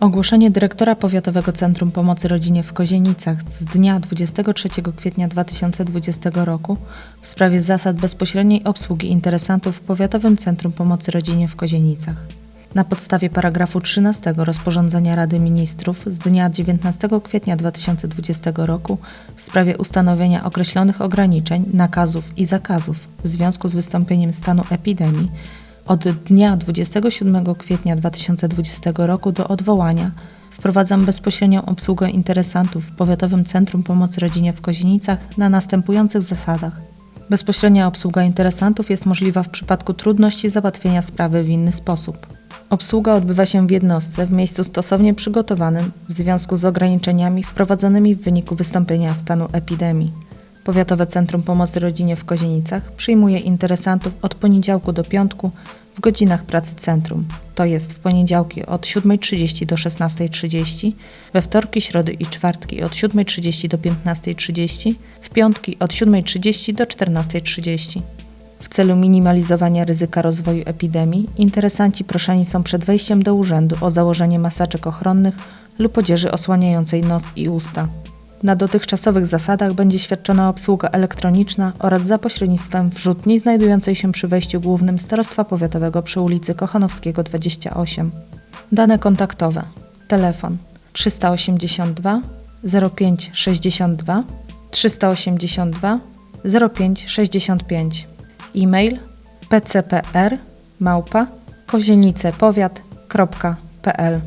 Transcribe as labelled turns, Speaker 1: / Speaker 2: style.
Speaker 1: Ogłoszenie dyrektora Powiatowego Centrum Pomocy Rodzinie w Kozienicach z dnia 23 kwietnia 2020 roku w sprawie zasad bezpośredniej obsługi interesantów w Powiatowym Centrum Pomocy Rodzinie w Kozienicach. Na podstawie paragrafu 13 rozporządzenia Rady Ministrów z dnia 19 kwietnia 2020 roku w sprawie ustanowienia określonych ograniczeń, nakazów i zakazów w związku z wystąpieniem stanu epidemii od dnia 27 kwietnia 2020 roku do odwołania wprowadzam bezpośrednią obsługę interesantów w Powiatowym Centrum Pomocy Rodzinie w Kozienicach na następujących zasadach. Bezpośrednia obsługa interesantów jest możliwa w przypadku trudności załatwienia sprawy w inny sposób. Obsługa odbywa się w jednostce w miejscu stosownie przygotowanym w związku z ograniczeniami wprowadzonymi w wyniku wystąpienia stanu epidemii. Powiatowe Centrum Pomocy Rodzinie w Kozienicach przyjmuje interesantów od poniedziałku do piątku w godzinach pracy centrum, to jest w poniedziałki od 7.30 do 16.30, we wtorki, środy i czwartki od 7.30 do 15.30, w piątki od 7.30 do 14.30. W celu minimalizowania ryzyka rozwoju epidemii, interesanci proszeni są przed wejściem do urzędu o założenie maseczek ochronnych lub odzieży osłaniającej nos i usta. Na dotychczasowych zasadach będzie świadczona obsługa elektroniczna oraz za pośrednictwem wrzutni znajdującej się przy wejściu głównym Starostwa Powiatowego przy ulicy Kochanowskiego 28. Dane kontaktowe. Telefon 382 05 62 382 05 65. E-mail pcpr małpa kozienicepowiat.pl